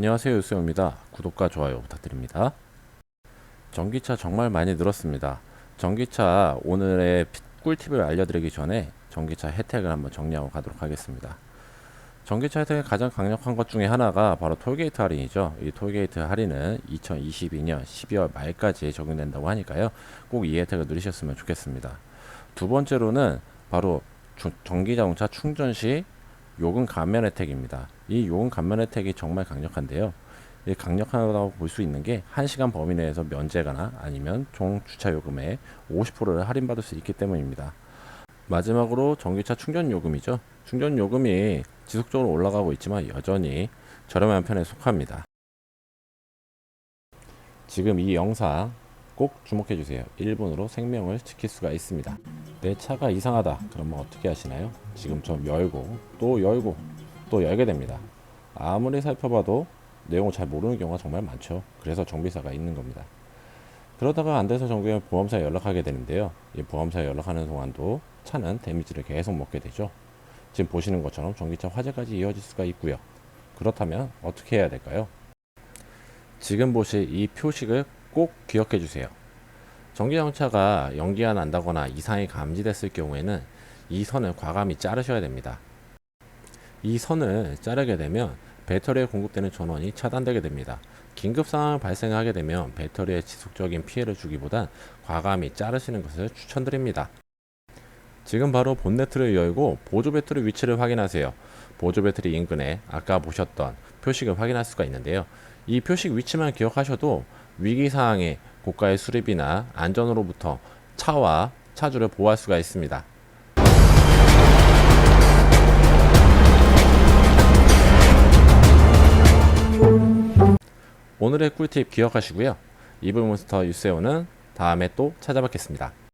안녕하세요 유수영입니다. 구독과 좋아요 부탁드립니다. 전기차 정말 많이 늘었습니다. 전기차 오늘의 피- 꿀팁을 알려드리기 전에 전기차 혜택을 한번 정리하고 가도록 하겠습니다. 전기차 혜택의 가장 강력한 것 중에 하나가 바로 톨게이트 할인이죠. 이 톨게이트 할인은 2022년 12월 말까지 적용된다고 하니까요. 꼭 이 혜택을 누리셨으면 좋겠습니다. 두 번째로는 바로 주- 전기자동차 충전 시 요금 감면 혜택입니다. 이 요금 감면 혜택이 정말 강력한데요. 이 강력하다고 볼 수 있는 게 1시간 범위 내에서 면제가나 아니면 총 주차 요금의 50%를 할인받을 수 있기 때문입니다. 마지막으로 전기차 충전 요금이죠. 충전 요금이 지속적으로 올라가고 있지만 여전히 저렴한 편에 속합니다. 지금 이 영상 꼭 주목해 주세요. 1분으로 생명을 지킬 수가 있습니다. 내 차가 이상하다. 그러면 어떻게 하시나요? 지금 좀 열고 또 열고 또 열게 됩니다. 아무리 살펴봐도 내용을 잘 모르는 경우가 정말 많죠. 그래서 정비사가 있는 겁니다. 그러다가 안 돼서 정비하면 보험사에 연락하게 되는데요. 이 보험사에 연락하는 동안도 차는 데미지를 계속 먹게 되죠. 지금 보시는 것처럼 전기차 화재까지 이어질 수가 있고요. 그렇다면 어떻게 해야 될까요? 지금 보실 이 표식을 꼭 기억해 주세요. 전기자동차가 연기가 난다거나 이상이 감지됐을 경우에는 이 선을 과감히 자르셔야 됩니다. 이 선을 자르게 되면 배터리에 공급되는 전원이 차단되게 됩니다. 긴급 상황 발생하게 되면 배터리에 지속적인 피해를 주기보단 과감히 자르시는 것을 추천드립니다. 지금 바로 본네트를 열고 보조 배터리 위치를 확인하세요. 보조 배터리 인근에 아까 보셨던 표식을 확인할 수가 있는데요. 이 표식 위치만 기억하셔도 위기 상황에 고가의 수리비나 안전으로부터 차와 차주를 보호할 수가 있습니다. 오늘의 꿀팁 기억하시고요. 이블몬스터 유세오는 다음에 또 찾아뵙겠습니다.